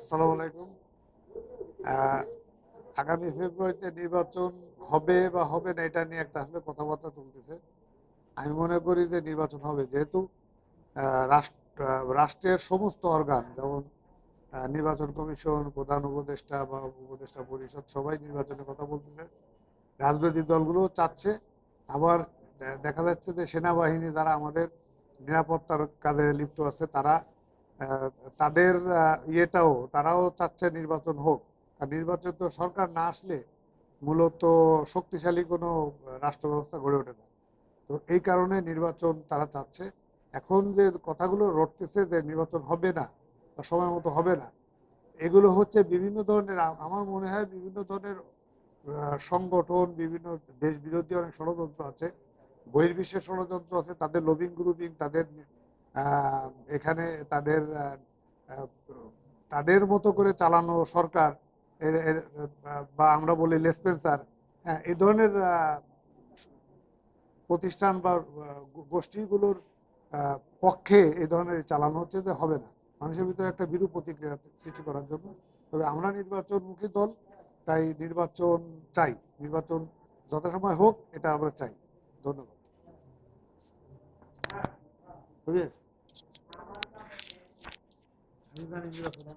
আসসালামু আলাইকুম। আগামী ফেব্রুয়ারিতে নির্বাচন হবে বা হবে না, এটা নিয়ে একটা আসলে কথাবার্তা চলতেছে। আমি মনে করি যে নির্বাচন হবে, যেহেতু রাষ্ট্রের সমস্ত অর্গান যেমন নির্বাচন কমিশন, প্রধান উপদেষ্টা বা উপদেষ্টা পরিষদ, সবাই নির্বাচনের কথা বলতেছে। রাজনৈতিক দলগুলো চাচ্ছে। আবার দেখা যাচ্ছে যে সেনাবাহিনী যারা আমাদের নিরাপত্তার কাজে লিপ্ত আছে, তারা তাদের ইয়েটাও, তারাও চাচ্ছে নির্বাচন হোক। আর নির্বাচন তো সরকার না আসলে মূলত শক্তিশালী কোনো রাষ্ট্র ব্যবস্থা গড়ে ওঠে না। তো এই কারণে নির্বাচন তারা চাচ্ছে। এখন যে কথাগুলো রটতেছে যে নির্বাচন হবে না বা সময় মতো হবে না, এগুলো হচ্ছে বিভিন্ন ধরনের, আমার মনে হয় বিভিন্ন ধরনের সংগঠন, বিভিন্ন দেশ বিরোধী অনেক ষড়যন্ত্র আছে, বহির্বিশ্বের ষড়যন্ত্র আছে, তাদের লবিং গ্রুপিং তাদের এখানে তাদের তাদের মতো করে চালানো সরকার বা আমরা বলি লেসপেন্সার হ্যাঁ, এই ধরনের প্রতিষ্ঠান বা গোষ্ঠীগুলোর পক্ষে এই ধরনের চালানো হচ্ছে যে হবে না। মানুষের ভিতরে একটা বিরূপ প্রতিক্রিয়া সৃষ্টি করার জন্য। তবে আমরা নির্বাচনমুখী দল তাই নির্বাচন চাই। নির্বাচন যথাসময় হোক এটা আমরা চাই। ধন্যবাদ। Sizden indir atalım.